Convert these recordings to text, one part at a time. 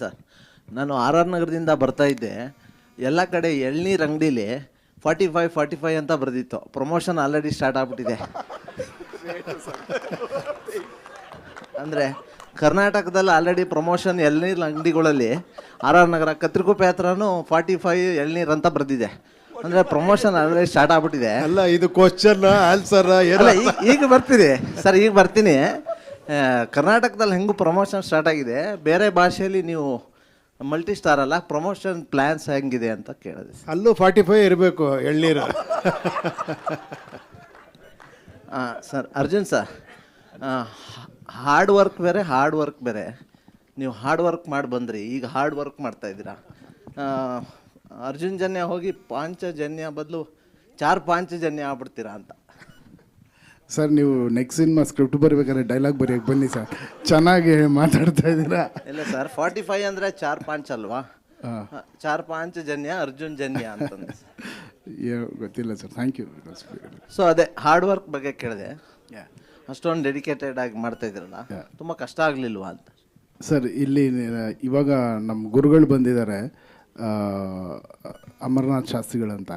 Sir ನಾನು R R ನಗರದಿಂದ ಬರ್ತಾ ಇದ್ದೆ. ಎಲ್ಲ ಕಡೆ ಎಳ್ನೀರು ಅಂಗಡಿಲಿ ಫಾರ್ಟಿ ಫೈವ್ ಫಾರ್ಟಿ ಫೈವ್ ಅಂತ ಬರೆದಿತ್ತು. ಪ್ರಮೋಷನ್ ಆಲ್ರೆಡಿ ಸ್ಟಾರ್ಟ್ ಆಗ್ಬಿಟ್ಟಿದೆ. ಅಂದರೆ ಕರ್ನಾಟಕದಲ್ಲಿ ಆಲ್ರೆಡಿ ಪ್ರಮೋಷನ್ ಎಳ್ನೀರು ಅಂಗಡಿಗಳಲ್ಲಿ ಆರ್ ಆರ್ ನಗರ ಕತ್ರಿಕೋಪೆ ಹತ್ರನೂ ಫಾರ್ಟಿ ಫೈವ್ ಎಳ್ನೀರು ಅಂತ ಬರೆದಿದೆ. ಅಂದರೆ ಪ್ರಮೋಷನ್ ಆಲ್ರೆಡಿ ಸ್ಟಾರ್ಟ್ ಆಗ್ಬಿಟ್ಟಿದೆ. ಅಲ್ಲ ಇದು ಕ್ವಶನ್ ಆನ್ಸರ್ ಈಗ ಬರ್ತೀನಿ ಸರ್ ಈಗ ಬರ್ತೀನಿ. ಕರ್ನಾಟಕದಲ್ಲಿ ಹೆಂಗೂ ಪ್ರಮೋಷನ್ ಸ್ಟಾರ್ಟ್ ಆಗಿದೆ ಬೇರೆ ಭಾಷೆಯಲ್ಲಿ ನೀವು ಮಲ್ಟಿ ಸ್ಟಾರ್ ಅಲ್ಲ ಪ್ರಮೋಷನ್ ಪ್ಲ್ಯಾನ್ಸ್ ಹೆಂಗಿದೆ ಅಂತ ಕೇಳಿದೆ ಅಲ್ಲೂ ಫಾರ್ಟಿ ಫೈವ್ ಇರಬೇಕು ಎಳ್ನೀರು. ಹಾಂ sir Arjun sir hard work ಬೇರೆ ಹಾರ್ಡ್ ವರ್ಕ್ ಬೇರೆ. ನೀವು ಹಾರ್ಡ್ ವರ್ಕ್ ಮಾಡಿ ಬಂದ್ರಿ ಈಗ ಹಾರ್ಡ್ ವರ್ಕ್ ಮಾಡ್ತಾ ಇದ್ದೀರಾ? ಅರ್ಜುನ್ ಜನ್ಯ ಹೋಗಿ ಪಾಂಚಜನ್ಯ ಬದಲು ಚಾರ್ ಪಾಂಚಜನ್ಯ ಆಗ್ಬಿಡ್ತೀರಾ ಅಂತ. ಸರ್ ನೀವು ನೆಕ್ಸ್ಟ್ ಸಿನಿಮಾ ಸ್ಕ್ರಿಪ್ಟ್ ಬರಬೇಕಾದ್ರೆ ಡೈಲಾಗ್ ಬರೆಯಕ್ಕೆ ಬನ್ನಿ ಸರ್. ಚೆನ್ನಾಗಿ ಮಾತಾಡ್ತಾ ಇದ್ದೀರಾ? ಇಲ್ಲ ಸರ್ ಫಾರ್ಟಿ ಫೈವ್ ಅಂದರೆ ಚಾರ್ ಪಾಂಚ್ ಅಲ್ವಾ? ಚಾರ್ ಪಾಂಚ್ ಜನ್ಯ ಅರ್ಜುನ್ ಜನ್ಯ ಅಂತಂದು. ಗೊತ್ತಿಲ್ಲ ಸರ್ ಥ್ಯಾಂಕ್ ಯು ಸೊ ಅದೇ ಹಾರ್ಡ್ ವರ್ಕ್ ಬಗ್ಗೆ ಕೇಳಿದೆ. ಅಷ್ಟೊಂದು ಡೆಡಿಕೇಟೆಡ್ ಆಗಿ ಮಾಡ್ತಾ ಇದ್ರಲ್ಲ ತುಂಬ ಕಷ್ಟ ಆಗಲಿಲ್ವಾ ಅಂತ? ಸರ್ ಇಲ್ಲಿ ಇವಾಗ ನಮ್ಮ ಗುರುಗಳು ಬಂದಿದ್ದಾರೆ ಅಮರನಾಥ್ ಶಾಸ್ತ್ರಿಗಳಂತ.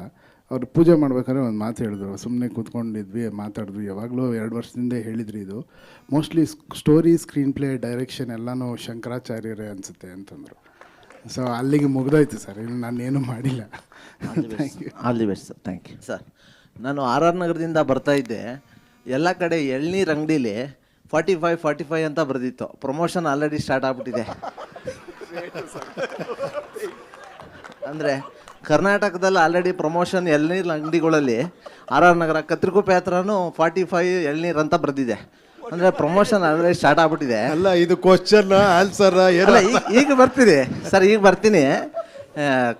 ಅವ್ರು ಪೂಜೆ ಮಾಡ್ಬೇಕಾದ್ರೆ ಒಂದು ಮಾತು ಹೇಳಿದ್ರು. ಸುಮ್ಮನೆ ಕೂತ್ಕೊಂಡಿದ್ವಿ ಮಾತಾಡಿದ್ವಿ. ಯಾವಾಗಲೂ ಎರಡು ವರ್ಷದಿಂದ ಹೇಳಿದ್ರಿ ಇದು. Mostly story screenplay direction ಎಲ್ಲನೂ ಶಂಕರಾಚಾರ್ಯರೇ ಅನಿಸುತ್ತೆ ಅಂತಂದರು. ಸೊ ಅಲ್ಲಿಗೆ ಮುಗ್ದೋಯ್ತು ಸರ್. ನಾನು ನಾನೇನು ಮಾಡಿಲ್ಲ. Thank you all the best sir thank you sir ನಾನು ಆರ್ ಆರ್ ನಗರದಿಂದ ಬರ್ತಾ ಇದ್ದೆ. ಎಲ್ಲ ಕಡೆ ಎಳ್ನೀರು ಅಂಗಡೀಲಿ ಫಾರ್ಟಿ ಫೈವ್ ಫಾರ್ಟಿ ಫೈವ್ ಅಂತ ಬರೆದಿತ್ತು. ಪ್ರಮೋಷನ್ ಆಲ್ರೆಡಿ ಸ್ಟಾರ್ಟ್ ಆಗ್ಬಿಟ್ಟಿದೆ. ಅಂದರೆ ಕರ್ನಾಟಕದಲ್ಲಿ ಆಲ್ರೆಡಿ ಪ್ರಮೋಷನ್ ಎಳ್ನೀರು ಅಂಗಡಿಗಳಲ್ಲಿ ಆರ್ ಆರ್ ನಗರ ಕತ್ರಿಕೋಪೆ ಹತ್ರನೂ ಫಾರ್ಟಿ ಫೈವ್ ಎಳ್ನೀರು ಅಂತ ಬರೆದಿದೆ. ಅಂದರೆ ಪ್ರಮೋಷನ್ ಆಲ್ರೆಡಿ ಸ್ಟಾರ್ಟ್ ಆಗ್ಬಿಟ್ಟಿದೆ. ಅಲ್ಲ ಇದು ಕ್ವಶನ್ ಆನ್ಸರ್ ಎಲ್ಲ ಈಗ ಬರ್ತೀನಿ ಸರ್ ಈಗ ಬರ್ತೀನಿ.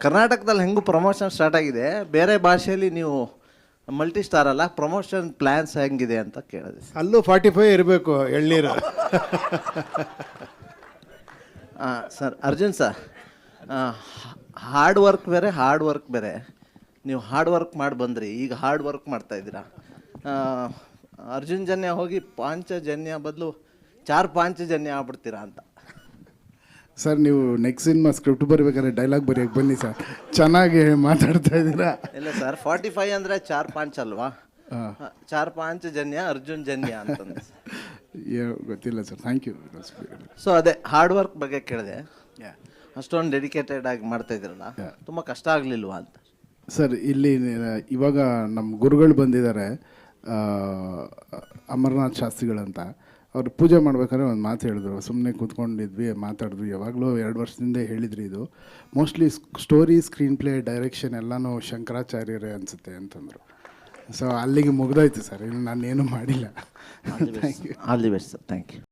ಕರ್ನಾಟಕದಲ್ಲಿ ಹೆಂಗೂ ಪ್ರಮೋಷನ್ ಸ್ಟಾರ್ಟ್ ಆಗಿದೆ? ಬೇರೆ ಭಾಷೆಯಲ್ಲಿ ನೀವು ಮಲ್ಟಿ ಸ್ಟಾರ್ ಅಲ್ಲ ಪ್ರಮೋಷನ್ ಪ್ಲ್ಯಾನ್ಸ್ ಹೆಂಗಿದೆ ಅಂತ ಕೇಳಿದೆ ಅಲ್ಲೂ ಫಾರ್ಟಿ ಫೈವ್ ಇರಬೇಕು ಎಳ್ನೀರು. Sir Arjun sir hard work ಬೇರೆ ಹಾರ್ಡ್ ವರ್ಕ್ ಬೇರೆ. ನೀವು ಹಾರ್ಡ್ ವರ್ಕ್ ಮಾಡಿ ಬಂದ್ರಿ ಈಗ ಹಾರ್ಡ್ ವರ್ಕ್ ಮಾಡ್ತಾ ಇದ್ದೀರಾ? ಅರ್ಜುನ್ ಜನ್ಯ ಹೋಗಿ ಪಾಂಚಜನ್ಯ ಬದಲು ಚಾರ್ ಪಾಂಚಜನ್ಯ ಆಗ್ಬಿಡ್ತೀರಾ ಅಂತ. ಸರ್ ನೀವು ನೆಕ್ಸ್ಟ್ ಸಿನಿಮಾ ಸ್ಕ್ರಿಪ್ಟ್ ಬರಬೇಕಾದ್ರೆ ಡೈಲಾಗ್ ಬರೆಯೋಕೆ ಬನ್ನಿ ಸರ್. ಚೆನ್ನಾಗಿ ಮಾತಾಡ್ತಾ ಇದ್ದೀರಾ? ಇಲ್ಲ ಸರ್ ಫಾರ್ಟಿ ಫೈವ್ ಅಂದರೆ ಚಾರ್ ಪಾಂಚ್ ಅಲ್ವಾ? ಚಾರ್ ಪಾಂಚ್ ಜನ್ಯ ಅರ್ಜುನ್ ಜನ್ಯ ಅಂತಂದು ಗೊತ್ತಿಲ್ಲ ಸರ್. ಥ್ಯಾಂಕ್ ಯು ಸೊ ಅದೇ ಹಾರ್ಡ್ ವರ್ಕ್ ಬಗ್ಗೆ ಕೇಳಿದೆ. ಅಷ್ಟೊಂದು ಡೆಡಿಕೇಟೆಡ್ ಆಗಿ ಮಾಡ್ತಾ ಇದ್ರಲ್ಲ ತುಂಬ ಕಷ್ಟ ಆಗಲಿಲ್ವಾ ಅಂತ? ಸರ್ ಇಲ್ಲಿ ಇವಾಗ ನಮ್ಮ ಗುರುಗಳು ಬಂದಿದ್ದಾರೆ ಅಮರನಾಥ್ ಶಾಸ್ತ್ರಿಗಳಂತ ಅವ್ರು ಪೂಜೆ ಮಾಡ್ಬೇಕಾದ್ರೆ ಒಂದು ಮಾತು ಹೇಳಿದ್ರು. ಸುಮ್ಮನೆ ಕೂತ್ಕೊಂಡಿದ್ವಿ ಮಾತಾಡಿದ್ವಿ. ಯಾವಾಗಲೂ ಎರಡು ವರ್ಷದಿಂದ ಹೇಳಿದ್ರಿ ಇದು. Mostly story screenplay direction ಎಲ್ಲನೂ ಶಂಕರಾಚಾರ್ಯರೇ ಅನಿಸುತ್ತೆ ಅಂತಂದರು. ಸೊ ಅಲ್ಲಿಗೆ ಮುಗ್ದೋಯ್ತು ಸರ್. ಇನ್ನು ನಾನೇನು ಮಾಡಿಲ್ಲ. Thank you all the best sir thank you